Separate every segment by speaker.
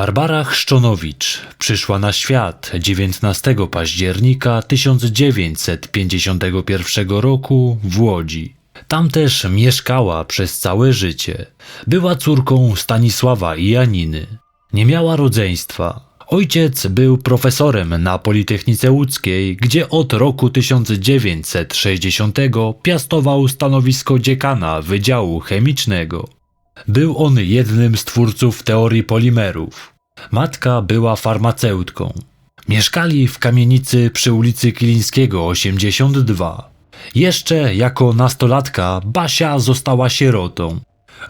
Speaker 1: Barbara Chrzczonowicz przyszła na świat 19 października 1951 roku w Łodzi. Tam też mieszkała przez całe życie. Była córką Stanisława i Janiny. Nie miała rodzeństwa. Ojciec był profesorem na Politechnice Łódzkiej, gdzie od roku 1960 piastował stanowisko dziekana Wydziału Chemicznego. Był on jednym z twórców teorii polimerów. Matka była farmaceutką. Mieszkali w kamienicy przy ulicy Kilińskiego 82. Jeszcze jako nastolatka Basia została sierotą.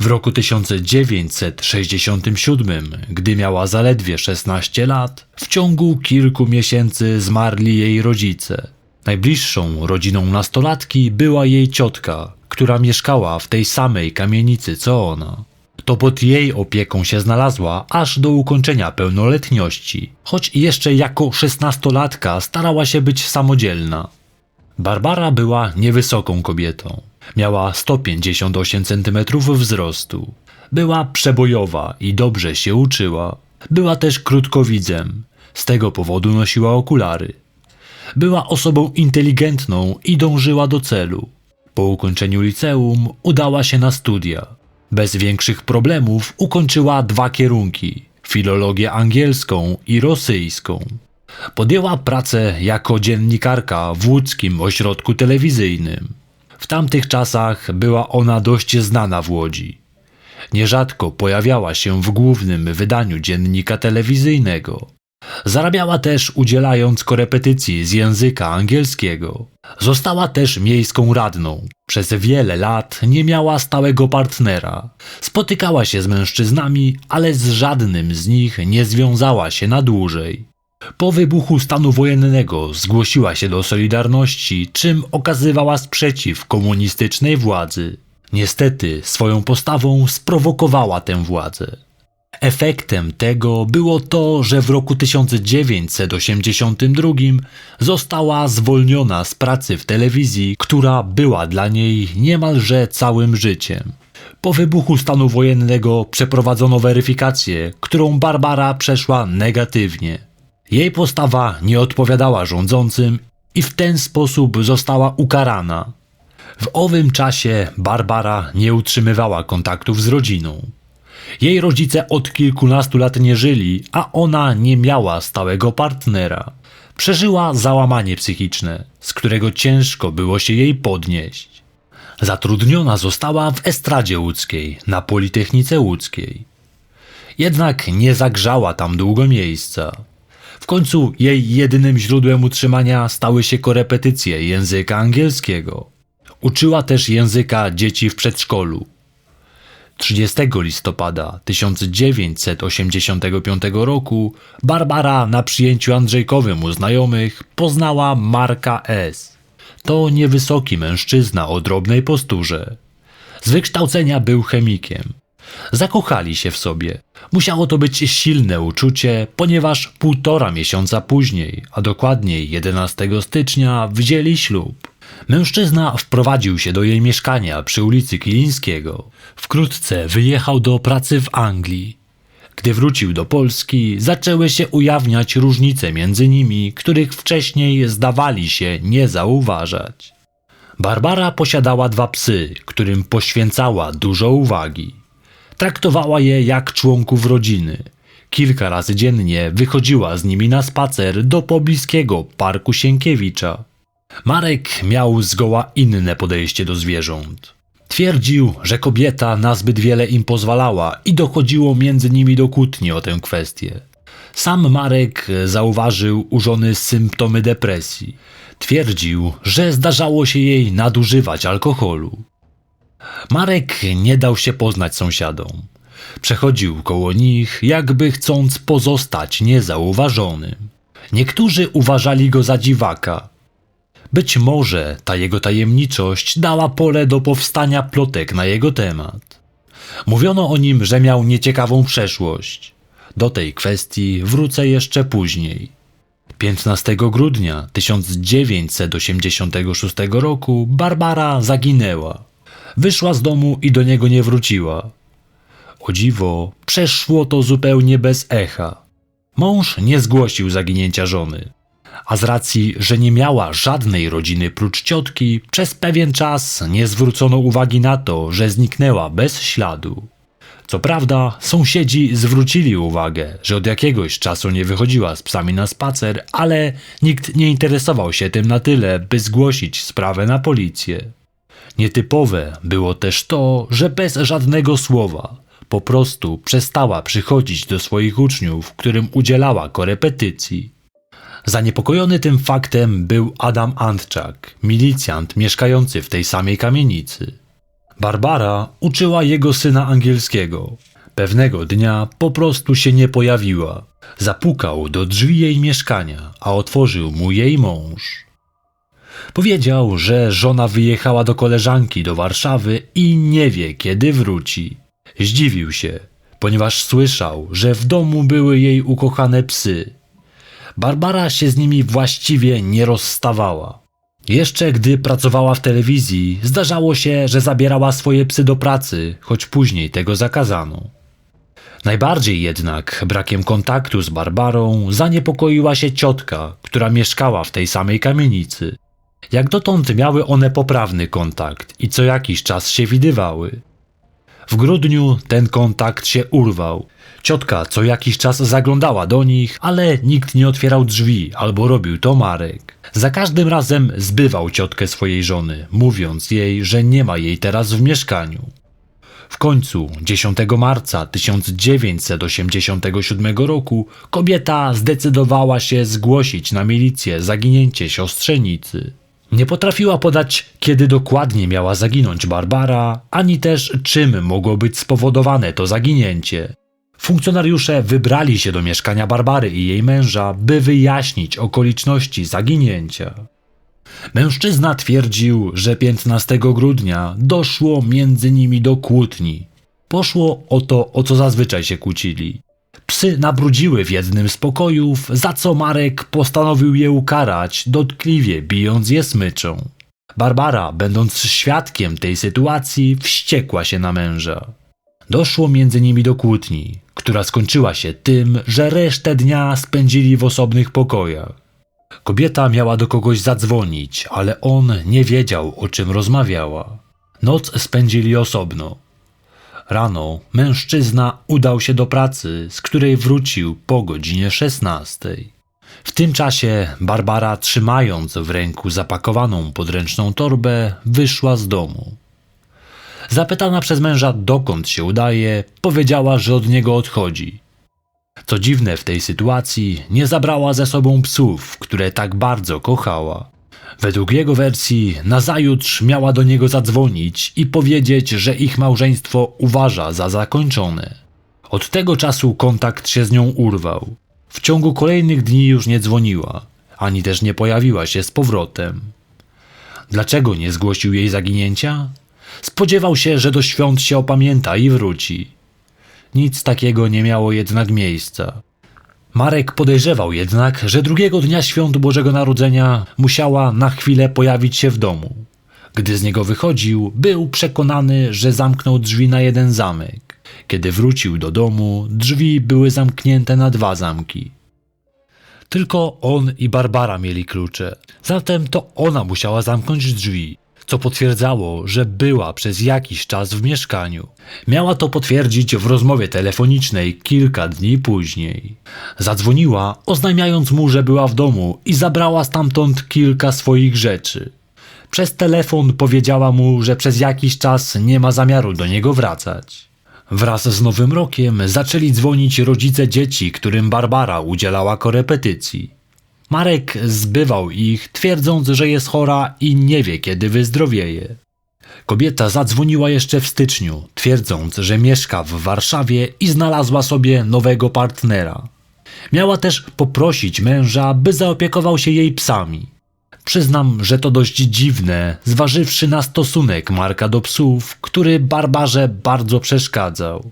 Speaker 1: W roku 1967, gdy miała zaledwie 16 lat, w ciągu kilku miesięcy zmarli jej rodzice. Najbliższą rodziną nastolatki była jej ciotka, która mieszkała w tej samej kamienicy co ona. To pod jej opieką się znalazła aż do ukończenia pełnoletności, choć jeszcze jako szesnastolatka starała się być samodzielna. Barbara była niewysoką kobietą. Miała 158 cm wzrostu. Była przebojowa i dobrze się uczyła. Była też krótkowidzem. Z tego powodu nosiła okulary. Była osobą inteligentną i dążyła do celu. Po ukończeniu liceum udała się na studia. Bez większych problemów ukończyła dwa kierunki: filologię angielską i rosyjską. Podjęła pracę jako dziennikarka w łódzkim ośrodku telewizyjnym. W tamtych czasach była ona dość znana w Łodzi. Nierzadko pojawiała się w głównym wydaniu dziennika telewizyjnego. Zarabiała też udzielając korepetycji z języka angielskiego. Została też miejską radną. Przez wiele lat nie miała stałego partnera. Spotykała się z mężczyznami, ale z żadnym z nich nie związała się na dłużej. Po wybuchu stanu wojennego zgłosiła się do Solidarności, czym okazywała sprzeciw komunistycznej władzy. Niestety swoją postawą sprowokowała tę władzę. Efektem tego było to, że w roku 1982 została zwolniona z pracy w telewizji, która była dla niej niemalże całym życiem. Po wybuchu stanu wojennego przeprowadzono weryfikację, którą Barbara przeszła negatywnie. Jej postawa nie odpowiadała rządzącym i w ten sposób została ukarana. W owym czasie Barbara nie utrzymywała kontaktów z rodziną. Jej rodzice od kilkunastu lat nie żyli, a ona nie miała stałego partnera. Przeżyła załamanie psychiczne, z którego ciężko było się jej podnieść. Zatrudniona została w estradzie łódzkiej na Politechnice Łódzkiej. Jednak nie zagrzała tam długo miejsca. W końcu jej jedynym źródłem utrzymania stały się korepetycje języka angielskiego. Uczyła też języka dzieci w przedszkolu. 30 listopada 1985 roku Barbara na przyjęciu Andrzejkowym u znajomych poznała Marka S. To niewysoki mężczyzna o drobnej posturze. Z wykształcenia był chemikiem. Zakochali się w sobie. Musiało to być silne uczucie, ponieważ półtora miesiąca później, a dokładniej 11 stycznia, wzięli ślub. Mężczyzna wprowadził się do jej mieszkania przy ulicy Kilińskiego. Wkrótce wyjechał do pracy w Anglii. Gdy wrócił do Polski, zaczęły się ujawniać różnice między nimi, których wcześniej zdawali się nie zauważać. Barbara posiadała dwa psy, którym poświęcała dużo uwagi. Traktowała je jak członków rodziny. Kilka razy dziennie wychodziła z nimi na spacer do pobliskiego parku Sienkiewicza. Marek miał zgoła inne podejście do zwierząt. Twierdził, że kobieta nazbyt wiele im pozwalała i dochodziło między nimi do kłótni o tę kwestię. Sam Marek zauważył u żony symptomy depresji. Twierdził, że zdarzało się jej nadużywać alkoholu. Marek nie dał się poznać sąsiadom. Przechodził koło nich, jakby chcąc pozostać niezauważonym. Niektórzy uważali go za dziwaka. Być może ta jego tajemniczość dała pole do powstania plotek na jego temat. Mówiono o nim, że miał nieciekawą przeszłość. Do tej kwestii wrócę jeszcze później. 15 grudnia 1986 roku Barbara zaginęła. Wyszła z domu i do niego nie wróciła. O dziwo, przeszło to zupełnie bez echa. Mąż nie zgłosił zaginięcia żony, a z racji, że nie miała żadnej rodziny prócz ciotki, przez pewien czas nie zwrócono uwagi na to, że zniknęła bez śladu. Co prawda, sąsiedzi zwrócili uwagę, że od jakiegoś czasu nie wychodziła z psami na spacer, ale nikt nie interesował się tym na tyle, by zgłosić sprawę na policję. Nietypowe było też to, że bez żadnego słowa po prostu przestała przychodzić do swoich uczniów, którym udzielała korepetycji. Zaniepokojony tym faktem był Adam Antczak, milicjant mieszkający w tej samej kamienicy. Barbara uczyła jego syna angielskiego. Pewnego dnia po prostu się nie pojawiła. Zapukał do drzwi jej mieszkania, a otworzył mu jej mąż. Powiedział, że żona wyjechała do koleżanki do Warszawy i nie wie, kiedy wróci. Zdziwił się, ponieważ słyszał, że w domu były jej ukochane psy. Barbara się z nimi właściwie nie rozstawała. Jeszcze gdy pracowała w telewizji, zdarzało się, że zabierała swoje psy do pracy, choć później tego zakazano. Najbardziej jednak brakiem kontaktu z Barbarą zaniepokoiła się ciotka, która mieszkała w tej samej kamienicy. Jak dotąd miały one poprawny kontakt i co jakiś czas się widywały. W grudniu ten kontakt się urwał. Ciotka co jakiś czas zaglądała do nich, ale nikt nie otwierał drzwi albo robił to Marek. Za każdym razem zbywał ciotkę swojej żony, mówiąc jej, że nie ma jej teraz w mieszkaniu. W końcu 10 marca 1987 roku kobieta zdecydowała się zgłosić na milicję zaginięcie siostrzenicy. Nie potrafiła podać, kiedy dokładnie miała zaginąć Barbara, ani też czym mogło być spowodowane to zaginięcie. Funkcjonariusze wybrali się do mieszkania Barbary i jej męża, by wyjaśnić okoliczności zaginięcia. Mężczyzna twierdził, że 15 grudnia doszło między nimi do kłótni. Poszło o to, o co zazwyczaj się kłócili. Psy nabrudziły w jednym z pokojów, za co Marek postanowił je ukarać, dotkliwie bijąc je smyczą. Barbara, będąc świadkiem tej sytuacji, wściekła się na męża. Doszło między nimi do kłótni, która skończyła się tym, że resztę dnia spędzili w osobnych pokojach. Kobieta miała do kogoś zadzwonić, ale on nie wiedział, o czym rozmawiała. Noc spędzili osobno. Rano mężczyzna udał się do pracy, z której wrócił po godzinie 16. W tym czasie Barbara, trzymając w ręku zapakowaną podręczną torbę, wyszła z domu. Zapytana przez męża, dokąd się udaje, powiedziała, że od niego odchodzi. Co dziwne w tej sytuacji, nie zabrała ze sobą psów, które tak bardzo kochała. Według jego wersji, nazajutrz miała do niego zadzwonić i powiedzieć, że ich małżeństwo uważa za zakończone. Od tego czasu kontakt się z nią urwał. W ciągu kolejnych dni już nie dzwoniła, ani też nie pojawiła się z powrotem. Dlaczego nie zgłosił jej zaginięcia? Spodziewał się, że do świąt się opamięta i wróci. Nic takiego nie miało jednak miejsca. Marek podejrzewał jednak, że drugiego dnia świąt Bożego Narodzenia musiała na chwilę pojawić się w domu. Gdy z niego wychodził, był przekonany, że zamknął drzwi na jeden zamek. Kiedy wrócił do domu, drzwi były zamknięte na dwa zamki. Tylko on i Barbara mieli klucze, zatem to ona musiała zamknąć drzwi co potwierdzało, że była przez jakiś czas w mieszkaniu. Miała to potwierdzić w rozmowie telefonicznej kilka dni później. Zadzwoniła, oznajmiając mu, że była w domu i zabrała stamtąd kilka swoich rzeczy. Przez telefon powiedziała mu, że przez jakiś czas nie ma zamiaru do niego wracać. Wraz z Nowym Rokiem zaczęli dzwonić rodzice dzieci, którym Barbara udzielała korepetycji. Marek zbywał ich, twierdząc, że jest chora i nie wie, kiedy wyzdrowieje. Kobieta zadzwoniła jeszcze w styczniu, twierdząc, że mieszka w Warszawie i znalazła sobie nowego partnera. Miała też poprosić męża, by zaopiekował się jej psami. Przyznam, że to dość dziwne, zważywszy na stosunek Marka do psów, który Barbarze bardzo przeszkadzał.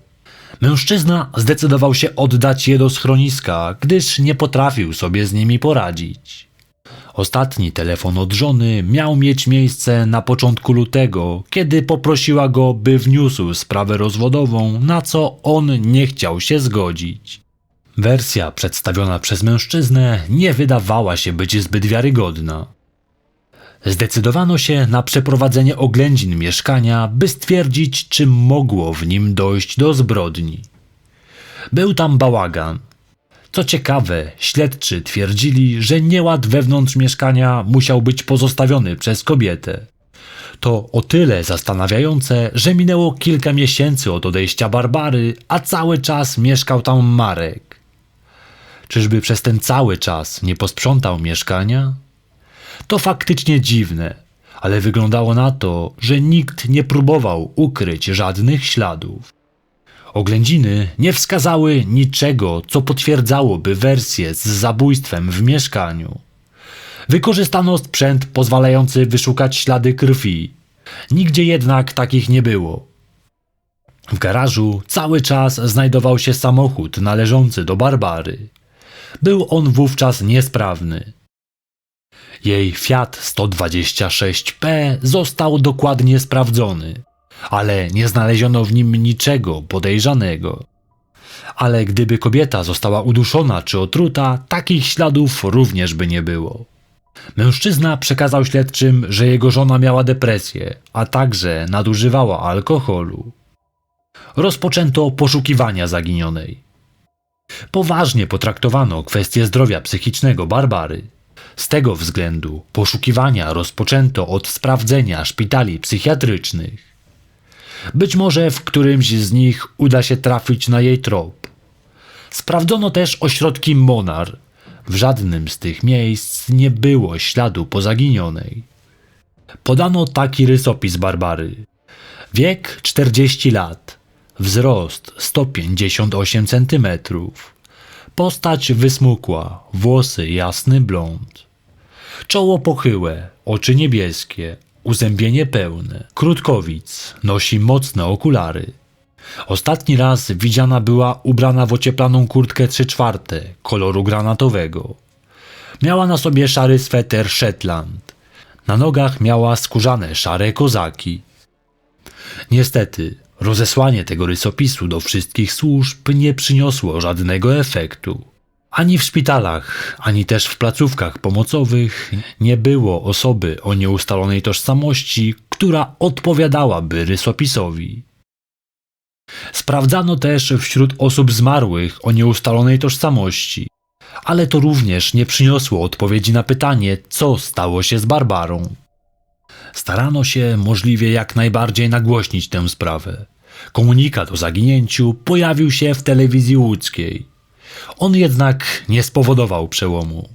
Speaker 1: Mężczyzna zdecydował się oddać je do schroniska, gdyż nie potrafił sobie z nimi poradzić. Ostatni telefon od żony miał mieć miejsce na początku lutego, kiedy poprosiła go, by wniósł sprawę rozwodową, na co on nie chciał się zgodzić. Wersja przedstawiona przez mężczyznę nie wydawała się być zbyt wiarygodna. Zdecydowano się na przeprowadzenie oględzin mieszkania, by stwierdzić, czy mogło w nim dojść do zbrodni. Był tam bałagan. Co ciekawe, śledczy twierdzili, że nieład wewnątrz mieszkania musiał być pozostawiony przez kobietę. To o tyle zastanawiające, że minęło kilka miesięcy od odejścia Barbary, a cały czas mieszkał tam Marek. Czyżby przez ten cały czas nie posprzątał mieszkania? To faktycznie dziwne, ale wyglądało na to, że nikt nie próbował ukryć żadnych śladów. Oględziny nie wskazały niczego, co potwierdzałoby wersję z zabójstwem w mieszkaniu. Wykorzystano sprzęt pozwalający wyszukać ślady krwi. Nigdzie jednak takich nie było. W garażu cały czas znajdował się samochód należący do Barbary. Był on wówczas niesprawny. Jej Fiat 126P został dokładnie sprawdzony, ale nie znaleziono w nim niczego podejrzanego. Ale gdyby kobieta została uduszona czy otruta, takich śladów również by nie było. Mężczyzna przekazał śledczym, że jego żona miała depresję, a także nadużywała alkoholu. Rozpoczęto poszukiwania zaginionej. Poważnie potraktowano kwestię zdrowia psychicznego Barbary. Z tego względu poszukiwania rozpoczęto od sprawdzenia szpitali psychiatrycznych. Być może w którymś z nich uda się trafić na jej trop. Sprawdzono też ośrodki Monar. W żadnym z tych miejsc nie było śladu po zaginionej. Podano taki rysopis Barbary. Wiek 40 lat. Wzrost 158 cm. Postać wysmukła, włosy jasny blond. Czoło pochyłe, oczy niebieskie, uzębienie pełne. Krótkowic, nosi mocne okulary. Ostatni raz widziana była ubrana w ocieplaną kurtkę 3 czwarte, koloru granatowego. Miała na sobie szary sweter Shetland. Na nogach miała skórzane szare kozaki. Niestety, rozesłanie tego rysopisu do wszystkich służb nie przyniosło żadnego efektu. Ani w szpitalach, ani też w placówkach pomocowych nie było osoby o nieustalonej tożsamości, która odpowiadałaby rysopisowi. Sprawdzano też wśród osób zmarłych o nieustalonej tożsamości, ale to również nie przyniosło odpowiedzi na pytanie, co stało się z Barbarą. Starano się możliwie jak najbardziej nagłośnić tę sprawę. Komunikat o zaginięciu pojawił się w telewizji łódzkiej. On jednak nie spowodował przełomu.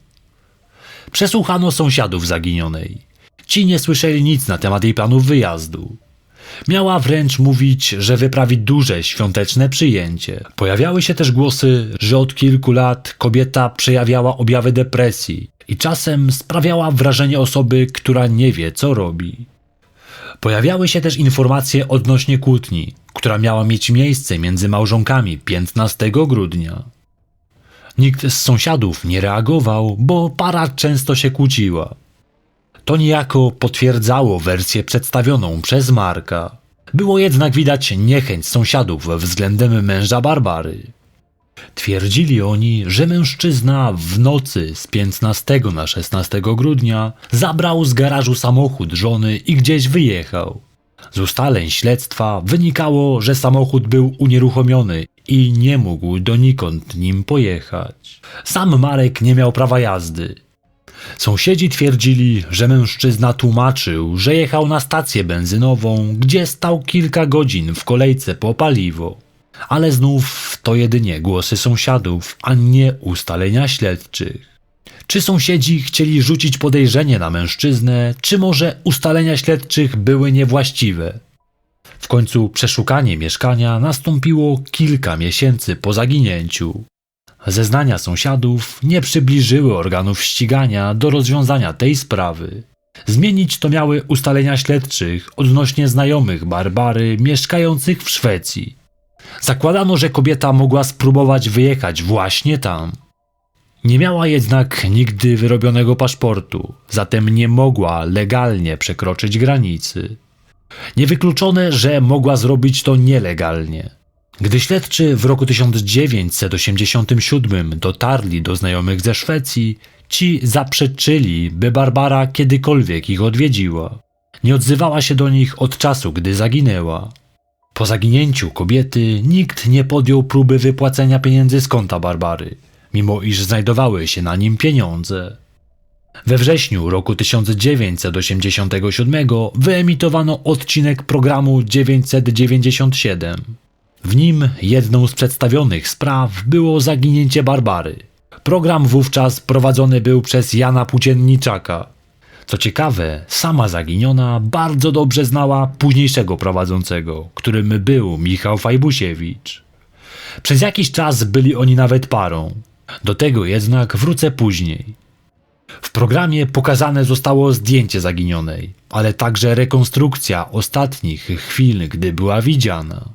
Speaker 1: Przesłuchano sąsiadów zaginionej. Ci nie słyszeli nic na temat jej planów wyjazdu. Miała wręcz mówić, że wyprawi duże świąteczne przyjęcie. Pojawiały się też głosy, że od kilku lat kobieta przejawiała objawy depresji i czasem sprawiała wrażenie osoby, która nie wie, co robi. Pojawiały się też informacje odnośnie kłótni, która miała mieć miejsce między małżonkami 15 grudnia. Nikt z sąsiadów nie reagował, bo para często się kłóciła. To niejako potwierdzało wersję przedstawioną przez Marka. Było jednak widać niechęć sąsiadów względem męża Barbary. Twierdzili oni, że mężczyzna w nocy z 15 na 16 grudnia zabrał z garażu samochód żony i gdzieś wyjechał. Z ustaleń śledztwa wynikało, że samochód był unieruchomiony i nie mógł donikąd nim pojechać. Sam Marek nie miał prawa jazdy. Sąsiedzi twierdzili, że mężczyzna tłumaczył, że jechał na stację benzynową, gdzie stał kilka godzin w kolejce po paliwo. Ale znów to jedynie głosy sąsiadów, a nie ustalenia śledczych. Czy sąsiedzi chcieli rzucić podejrzenie na mężczyznę, czy może ustalenia śledczych były niewłaściwe? W końcu przeszukanie mieszkania nastąpiło kilka miesięcy po zaginięciu. Zeznania sąsiadów nie przybliżyły organów ścigania do rozwiązania tej sprawy. Zmienić to miały ustalenia śledczych odnośnie znajomych Barbary mieszkających w Szwecji. Zakładano, że kobieta mogła spróbować wyjechać właśnie tam. Nie miała jednak nigdy wyrobionego paszportu, zatem nie mogła legalnie przekroczyć granicy. Niewykluczone, że mogła zrobić to nielegalnie. Gdy śledczy w roku 1987 dotarli do znajomych ze Szwecji, ci zaprzeczyli, by Barbara kiedykolwiek ich odwiedziła. Nie odzywała się do nich od czasu, gdy zaginęła. Po zaginięciu kobiety nikt nie podjął próby wypłacenia pieniędzy z konta Barbary, mimo iż znajdowały się na nim pieniądze. We wrześniu roku 1987 wyemitowano odcinek programu 997. W nim jedną z przedstawionych spraw było zaginięcie Barbary. Program wówczas prowadzony był przez Jana Płócienniczaka. Co ciekawe, sama zaginiona bardzo dobrze znała późniejszego prowadzącego, którym był Michał Fajbusiewicz. Przez jakiś czas byli oni nawet parą. Do tego jednak wrócę później. W programie pokazane zostało zdjęcie zaginionej, ale także rekonstrukcja ostatnich chwil, gdy była widziana.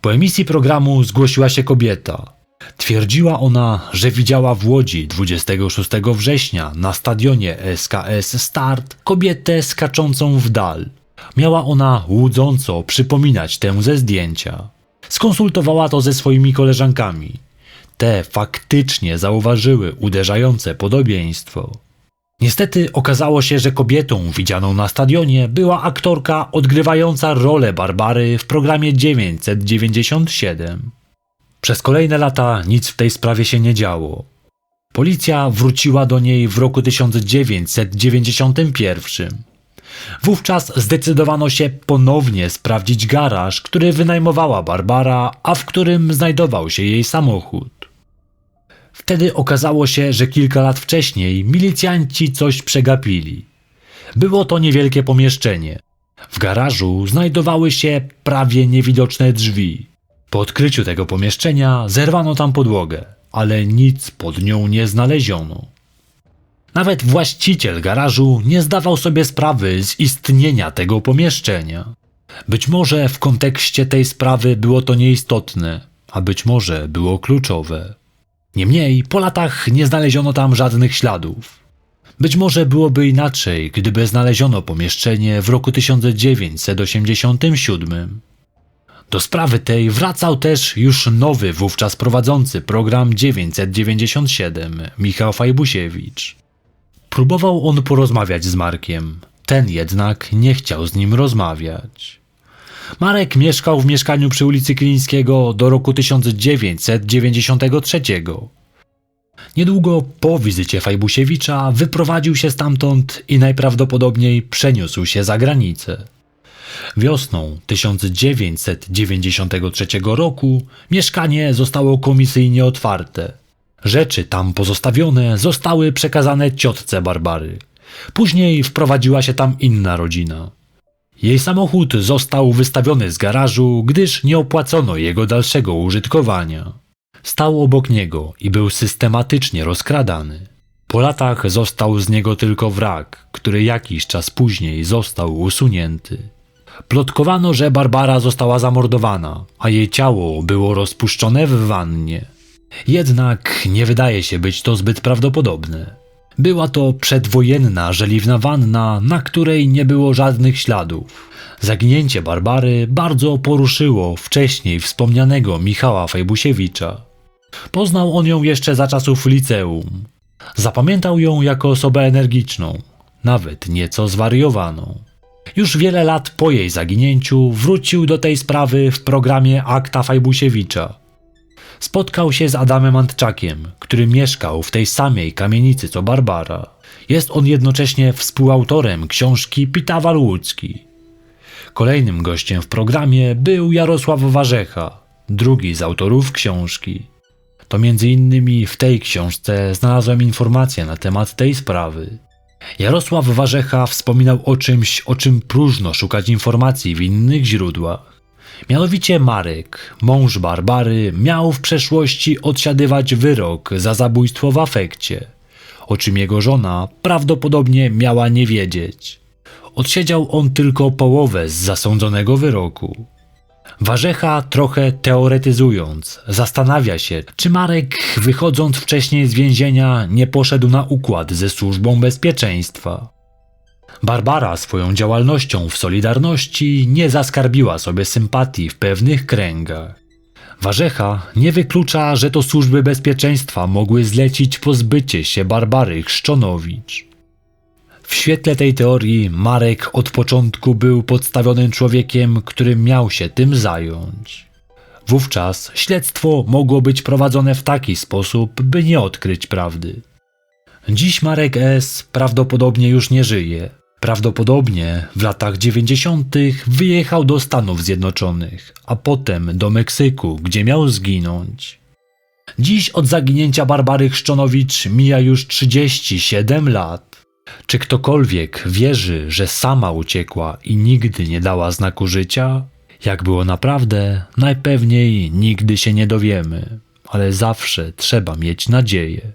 Speaker 1: Po emisji programu zgłosiła się kobieta. Twierdziła ona, że widziała w Łodzi 26 września na stadionie SKS Start kobietę skaczącą w dal. Miała ona łudząco przypominać tę ze zdjęcia. Skonsultowała to ze swoimi koleżankami. Te faktycznie zauważyły uderzające podobieństwo. Niestety okazało się, że kobietą widzianą na stadionie była aktorka odgrywająca rolę Barbary w programie 997. Przez kolejne lata nic w tej sprawie się nie działo. Policja wróciła do niej w roku 1991. Wówczas zdecydowano się ponownie sprawdzić garaż, który wynajmowała Barbara, a w którym znajdował się jej samochód. Wtedy okazało się, że kilka lat wcześniej milicjanci coś przegapili. Było to niewielkie pomieszczenie. W garażu znajdowały się prawie niewidoczne drzwi. Po odkryciu tego pomieszczenia zerwano tam podłogę, ale nic pod nią nie znaleziono. Nawet właściciel garażu nie zdawał sobie sprawy z istnienia tego pomieszczenia. Być może w kontekście tej sprawy było to nieistotne, a być może było kluczowe. Niemniej po latach nie znaleziono tam żadnych śladów. Być może byłoby inaczej, gdyby znaleziono pomieszczenie w roku 1987. Do sprawy tej wracał też już nowy wówczas prowadzący program 997, Michał Fajbusiewicz. Próbował on porozmawiać z Markiem, ten jednak nie chciał z nim rozmawiać. Marek mieszkał w mieszkaniu przy ulicy Klińskiego do roku 1993. Niedługo po wizycie Fajbusiewicza wyprowadził się stamtąd i najprawdopodobniej przeniósł się za granicę. Wiosną 1993 roku mieszkanie zostało komisyjnie otwarte. Rzeczy tam pozostawione zostały przekazane ciotce Barbary. Później wprowadziła się tam inna rodzina. Jej samochód został wystawiony z garażu, gdyż nie opłacono jego dalszego użytkowania. Stał obok niego i był systematycznie rozkradany. Po latach został z niego tylko wrak, który jakiś czas później został usunięty. Plotkowano, że Barbara została zamordowana, a jej ciało było rozpuszczone w wannie. Jednak nie wydaje się być to zbyt prawdopodobne. Była to przedwojenna, żeliwna wanna, na której nie było żadnych śladów. Zaginięcie Barbary bardzo poruszyło wcześniej wspomnianego Michała Fejbusiewicza. Poznał on ją jeszcze za czasów liceum. Zapamiętał ją jako osobę energiczną, nawet nieco zwariowaną. Już wiele lat po jej zaginięciu wrócił do tej sprawy w programie Akta Fajbusiewicza. Spotkał się z Adamem Antczakiem, który mieszkał w tej samej kamienicy co Barbara. Jest on jednocześnie współautorem książki Pitawal Łódzki. Kolejnym gościem w programie był Jarosław Warzecha, drugi z autorów książki. To między innymi w tej książce znalazłem informacje na temat tej sprawy. Jarosław Warzecha wspominał o czymś, o czym próżno szukać informacji w innych źródłach. Mianowicie Marek, mąż Barbary, miał w przeszłości odsiadywać wyrok za zabójstwo w afekcie, o czym jego żona prawdopodobnie miała nie wiedzieć. Odsiedział on tylko połowę z zasądzonego wyroku. Warzecha, trochę teoretyzując, zastanawia się, czy Marek, wychodząc wcześniej z więzienia, nie poszedł na układ ze służbą bezpieczeństwa. Barbara swoją działalnością w Solidarności nie zaskarbiła sobie sympatii w pewnych kręgach. Warzecha nie wyklucza, że to służby bezpieczeństwa mogły zlecić pozbycie się Barbary Chrzczonowicz. W świetle tej teorii Marek od początku był podstawionym człowiekiem, który miał się tym zająć. Wówczas śledztwo mogło być prowadzone w taki sposób, by nie odkryć prawdy. Dziś Marek S. prawdopodobnie już nie żyje. Prawdopodobnie w latach 90. wyjechał do Stanów Zjednoczonych, a potem do Meksyku, gdzie miał zginąć. Dziś od zaginięcia Barbary Chrzczonowicz mija już 37 lat. Czy ktokolwiek wierzy, że sama uciekła i nigdy nie dała znaku życia? Jak było naprawdę, najpewniej nigdy się nie dowiemy, ale zawsze trzeba mieć nadzieję.